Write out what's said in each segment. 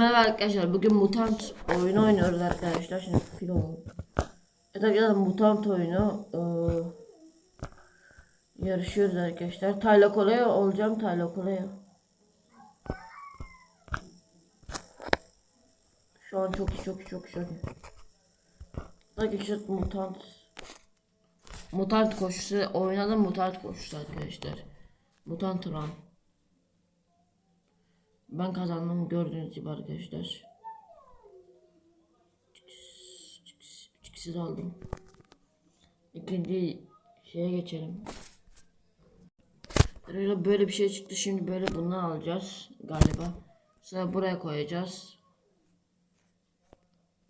merhaba arkadaşlar. Bugün mutant oyunu oynuyoruz arkadaşlar. Şimdi fil olalım. Evet arkadaşlar mutant oyunu eee, yarışıyoruz arkadaşlar. Tayla kolaya olacağım. Tayla kolaya. Şu an çok çok çok çok iyi. Arkadaşlar mutant mutant koşusu oynadım mutant koşusu arkadaşlar. Mutant run. Ben kazandım gördüğünüz gibi arkadaşlar. 3 de aldım. İkinci şeye geçelim. Böyle bir şey çıktı şimdi böyle bundan alacağız galiba. Sonra buraya koyacağız.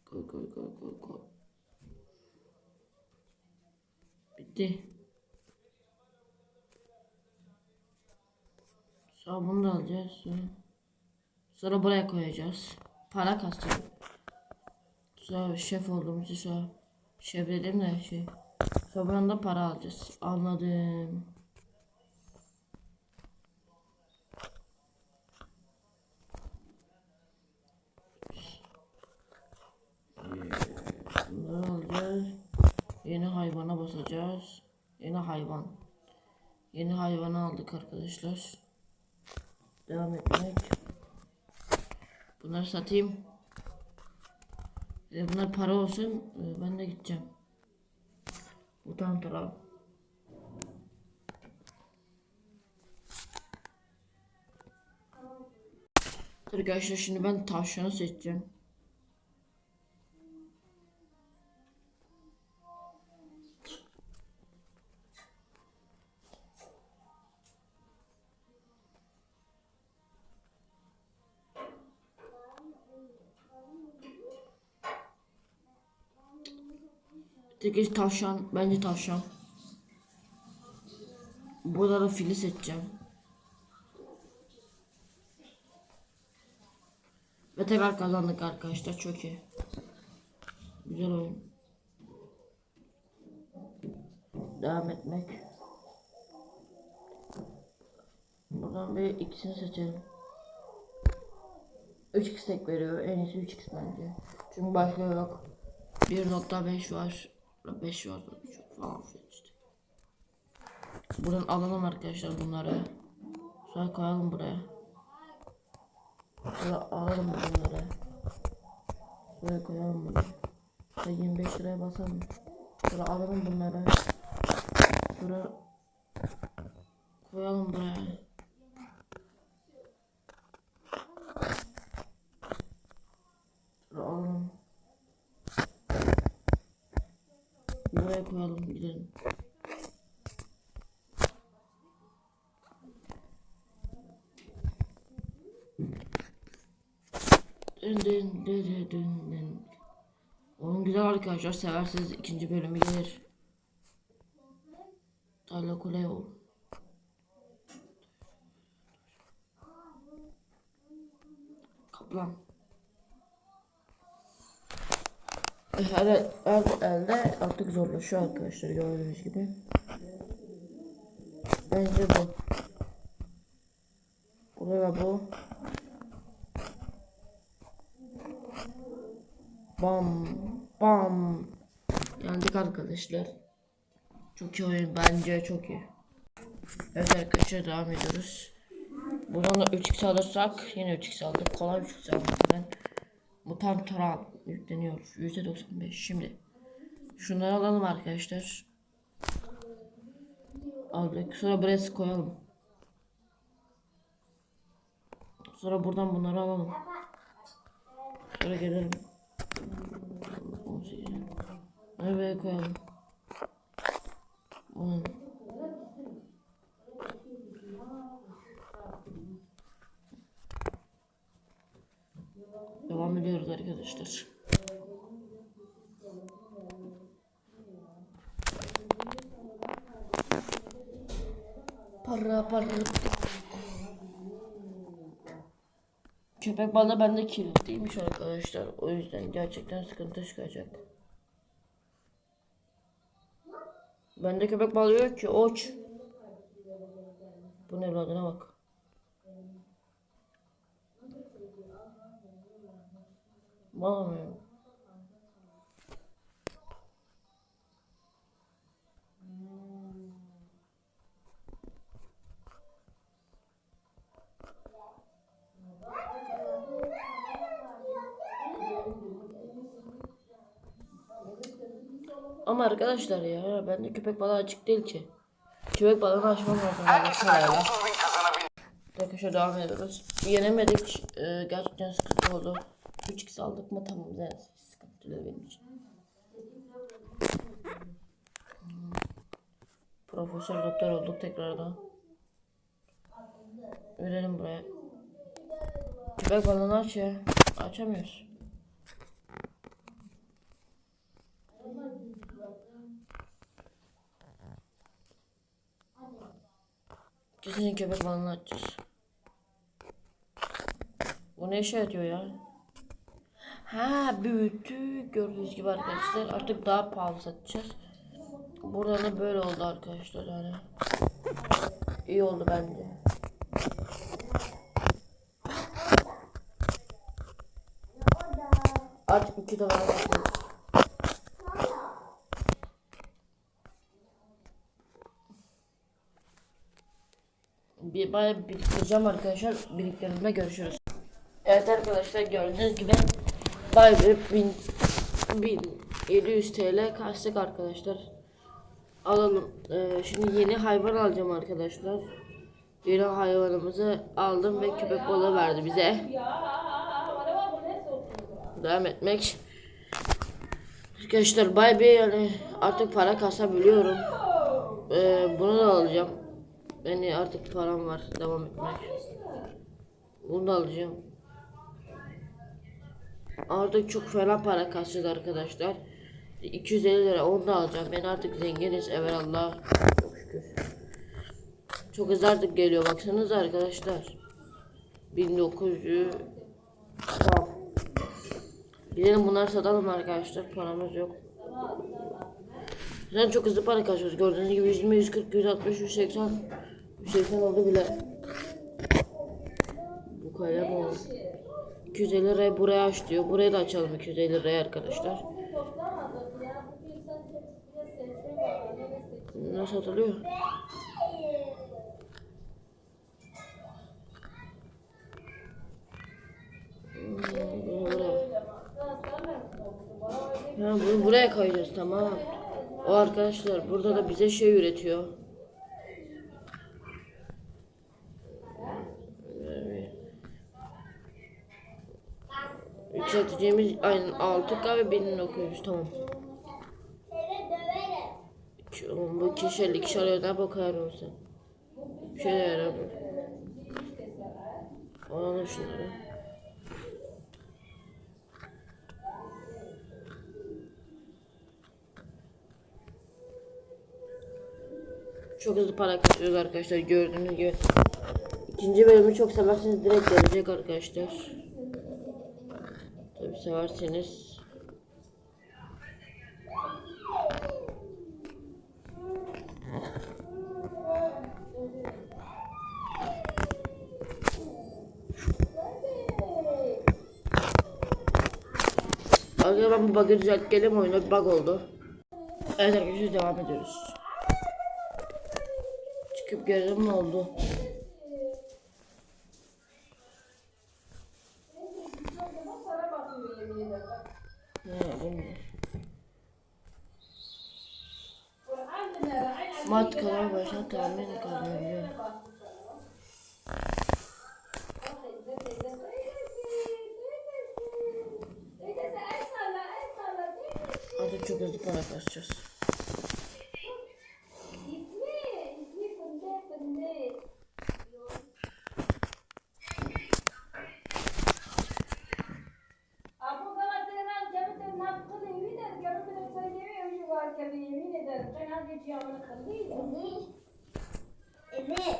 Koy koy koy koy koy. Bitti. Sonra bunu da alacağız. Sonra, sonra buraya koyacağız. Para kasacağız. Sonra şef olduğumuz için sonra şef dedim de şey. Sonra da para alacağız. Anladım. Bunları alacağız. Yeni hayvana basacağız. Yeni hayvan. Yeni hayvanı aldık arkadaşlar. Devam etmek. Bunları satayım. E, bunlar para olsun. e, ben de gideceğim. Bu tantara. Arkadaşlar şimdi ben tavşanı seçeceğim. Tek tavşan. Bence tavşan. Burada da fili seçeceğim. Ve tekrar kazandık arkadaşlar. Çok iyi. Güzel oyun. Devam etmek. Buradan bir ikisini seçelim. 3x tek veriyor. En iyisi 3x bence. Çünkü başka yok. 1.5 var. 5 var. 3 falan filan işte. Buradan alalım arkadaşlar bunları. Sonra koyalım buraya. Sonra alalım bunları. Buraya koyalım bunu. Sonra 25 liraya basalım. Sonra alalım bunları. Sonra koyalım buraya. Sonra alalım. Buraya koyalım gidelim. Dın dın dın dın dın. Oyun güzel arkadaşlar seversiniz ikinci bölümü gelir. Tayla Kule ol. Kaplan. Her, her elde artık zorlaşıyor arkadaşlar gördüğünüz gibi. Bence bu. Burada bu. Bam bam. Yendik arkadaşlar. Çok iyi oyun bence çok iyi. Evet arkadaşlar devam ediyoruz. Buradan da 3x alırsak yine 3x aldık. Kolay 3x aldık ben. Mutant Toran yükleniyor. %95 şimdi. Şunları alalım arkadaşlar. Aldık. Sonra buraya koyalım. Sonra buradan bunları alalım. Sonra gelelim. 18. Bunu buraya koyalım. Bunu. Devam ediyoruz arkadaşlar. Para para. Köpek balığı bende kilitliymiş arkadaşlar. O yüzden gerçekten sıkıntı çıkacak. Bende köpek balığı yok ki. Oç. Bu evladına bak. Bulamıyorum. Ama arkadaşlar ya bende köpek balığı açık değil ki. Köpek balığını açmam lazım. Herkes Parayla. bence 30 bin kazanabilir. Arkadaşlar devam ediyoruz. Yenemedik. Ee, gerçekten sıkıntı oldu. 3x aldık mı tamam zaten sıkıntı değil benim için. Profesör doktor olduk tekrardan. Verelim buraya. Köpek balığını aç ya. Açamıyoruz. Kesin köpek balığını açacağız. Bu ne işe yarıyor ya? Ha büyüttü. Gördüğünüz gibi arkadaşlar artık daha pahalı satacağız. Burada da böyle oldu arkadaşlar yani. İyi oldu bence. Artık iki dolar Bir bayağı biriktireceğim arkadaşlar. Biriktirdiğimde görüşürüz. Evet arkadaşlar gördüğünüz gibi bayağı bin, 1700 TL kastık arkadaşlar. Alalım. Ee, şimdi yeni hayvan alacağım arkadaşlar. Yeni hayvanımızı aldım ve köpek balığı verdi bize. Devam etmek. Arkadaşlar bay bir yani artık para kasabiliyorum. Ee, bunu da alacağım. Yani artık param var. Devam etmek. Bunu da alacağım. Artık çok fena para kasacağız arkadaşlar. 250 lira onu da alacağım. Ben artık zenginiz evvelallah. Çok şükür. Çok hızlı artık geliyor baksanıza arkadaşlar. 1900 Tamam. Gidelim bunları satalım arkadaşlar. Paramız yok. Zaten çok hızlı para kasıyoruz. Gördüğünüz gibi 120, 140, 160, 180 180 oldu bile. Bu kalem oldu. 250 liraya buraya aç diyor. Burayı da açalım 250 liraya arkadaşlar. Nasıl satılıyor? Hmm. Ha, bunu buraya koyacağız tamam. O arkadaşlar burada da bize şey üretiyor. Yükselteceğimiz aynen 6K ve 1900 tamam. Bu kişi ikişer yerden bakar olsa. Bir şey de yaramıyor. Alalım şunları. Çok hızlı para kazanıyoruz arkadaşlar gördüğünüz gibi. İkinci bölümü çok severseniz direkt gelecek arkadaşlar. Tabi severseniz. Arkadaşlar ben bu bug'ı düzeltip geleyim oyuna bir bug oldu. Evet arkadaşlar devam ediyoruz. Çıkıp görelim ne oldu. Ne bilmiyorum. Mat kadar başına tahmin kazanıyor. Artık çok hızlı para kasacağız. Ben az geçiyor amına kalıyım. Emir.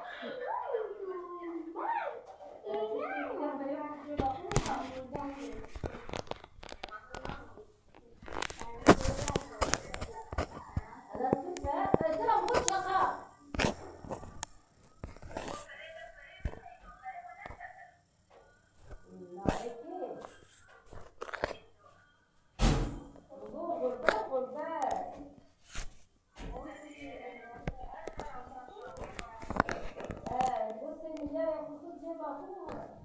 İşte frotana atı ve gotun model ve şorba gibi ve seçimleri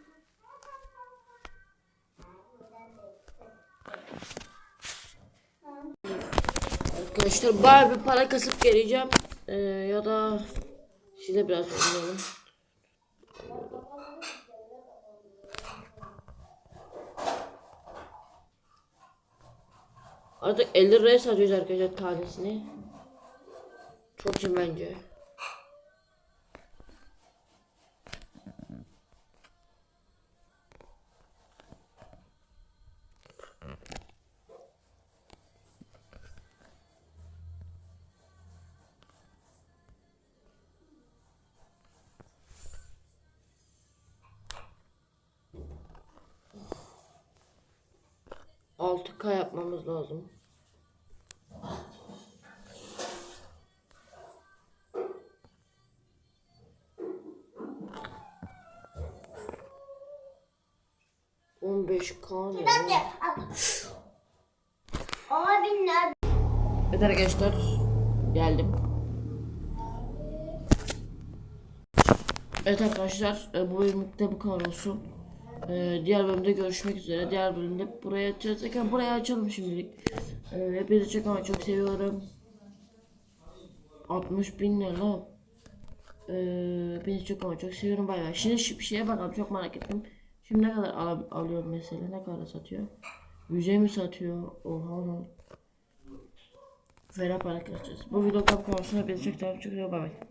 için şorba ve model ve şorba bu ben atayım. Arkadaşlar bayağı bir para kasıp geleceğim. Ee, ya da size biraz oynayalım. Artık 50 liraya satıyoruz arkadaşlar tanesini. Çok iyi bence. Altı k yapmamız lazım. On beş k ne? Evet arkadaşlar geldim. Evet arkadaşlar e, bu bölümlükte bu kadar olsun. E, diğer bölümde görüşmek üzere. Diğer bölümde buraya açacağız. Zaten buraya açalım şimdilik. E, hepinizi çok ama çok seviyorum. 60 bin ne lan? E, hepinizi çok ama çok seviyorum. Bay bay. Şimdi şu bir şeye bakalım çok merak ettim. Şimdi ne kadar al alıyor mesela? Ne kadar satıyor? 100'e mi satıyor? Oha lan. Ferah para kaçacağız. Bu video kapı konusunda bir çok çok çok bay bay.